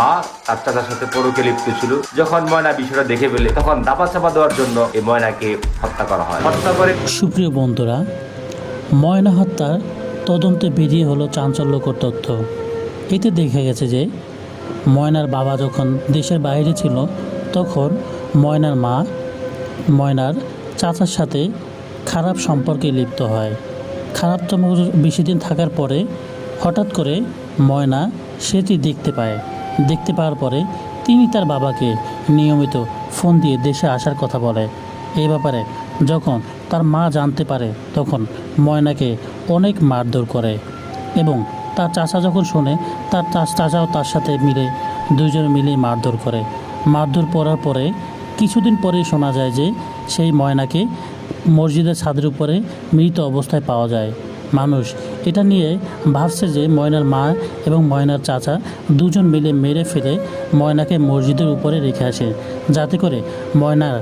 মা তার চাচার সাথে পরকে লিপ্ত ছিল। যখন ময়না বিষয়টা দেখে ফেলে, তখন দাপা চাপা দেওয়ার জন্য এই ময়নাকে হত্যা করা হয়। হত্যা করে সুপ্রিয় বন্ধুরা, ময়না হত্যার তদন্তে বেরিয়ে হলো চাঞ্চল্যকর তথ্য। এতে দেখা গেছে যে, ময়নার বাবা যখন দেশের বাইরে ছিল, তখন ময়নার মা ময়নার চাচার সাথে খারাপ সম্পর্কে লিপ্ত হয়। খারাপ সম্পর্ক বেশি দিন থাকার পরে হঠাৎ করে ময়না সেটি দেখতে পায়। দেখতে পাওয়ার পরে তিনি তার বাবাকে নিয়মিত ফোন দিয়ে দেশে আসার কথা বলে। এই ব্যাপারে যখন তার মা জানতে পারে, তখন ময়নাকে অনেক মারধর করে এবং তার চাচা যখন শোনে, তার চাচাও তার সাথে মিলে দুজন মিলে মারধর করে। মারধর করার পরে কিছুদিন পরেই শোনা যায় যে সেই ময়নাকে মসজিদের ছাদের উপরে মৃত অবস্থায় পাওয়া যায়। মানুষ। এটা নিয়ে ভাবছে যে ময়নার মা এবং ময়নার চাচা দুজন মিলে মেরে ফেলে ময়নাকে মসজিদের উপরে রেখে আসে। যাতে করে ময়নার